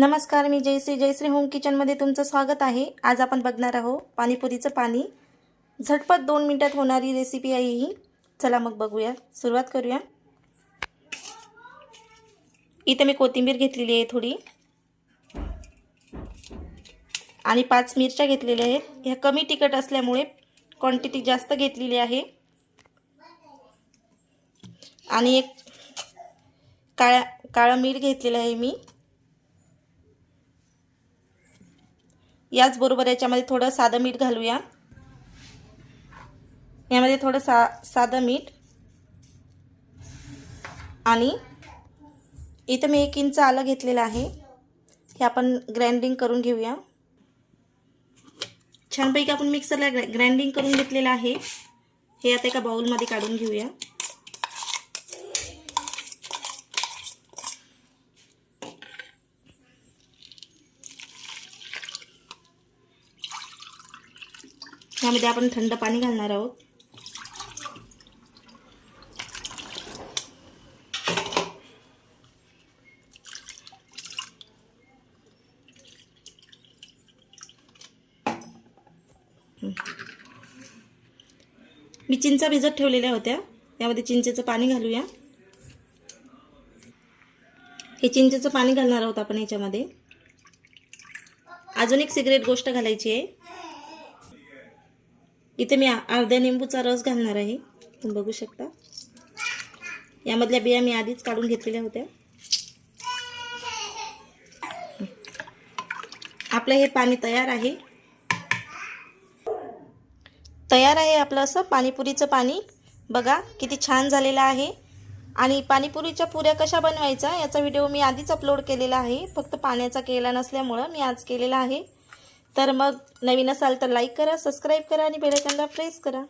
नमस्कार मी जयश्री. जयश्री होम किचनमध्ये तुमचं स्वागत आहे. आज आपण बघणार आहोत पाणीपुरीचं पाणी. झटपट दोन मिनटात होणारी रेसिपी आहे ही. चला मग बघूया. सुरुवात करूया. इथं मी कोथिंबीर घेतलेली आहे थोडी. आणि पाच मिरच्या घेतलेल्या आहेत. ह्या कमी तिखट असल्यामुळे क्वांटिटी जास्त घेतलेली आहे. आणि एक काळ्या काळं मीठ घेतलेलं आहे मी. याचबरोबर याच्यामध्ये थोडं साधं मीठ घालूया. यामध्ये थोडं सा साधं मीठ. आणि इथं मी एक इंच आलं घेतलेलं आहे. हे आपण ग्राइंडिंग करून घेऊया. छानपैकी आपण मिक्सरला ग्रॅ ग्राइंडिंग करून घेतलेलं आहे. हे आता एका बाउलमध्ये काढून घेऊया. यामध्ये आपण थंड पाणी घालणार आहोत. मी चिंचा भिजत ठेवलेल्या होत्या. यामध्ये चिंचेचं पाणी घालूया. हे चिंचेचं पाणी घालणार आहोत आपण याच्यामध्ये. अजून एक सिगरेट गोष्ट घालायची आहे. इथे मी अर्ध्या निंबूचा रस घालणार आहे. तुम्ही बघू शकता. यामधल्या बिया मी आधीच काढून घेतलेल्या होत्या. आपलं हे पाणी तयार आहे. तयार आहे आपलं असं पाणीपुरीचं पाणी. बघा किती छान झालेलं आहे. आणि पाणीपुरीच्या पुऱ्या कशा बनवायच्या याचा व्हिडिओ मी आधीच अपलोड केलेला आहे. फक्त पाण्याचा केला नसल्यामुळं मी आज केलेला आहे. तर मग नवीन असाल तर लाईक करा सबस्क्राईब करा आणि बेलायकनला प्रेस करा.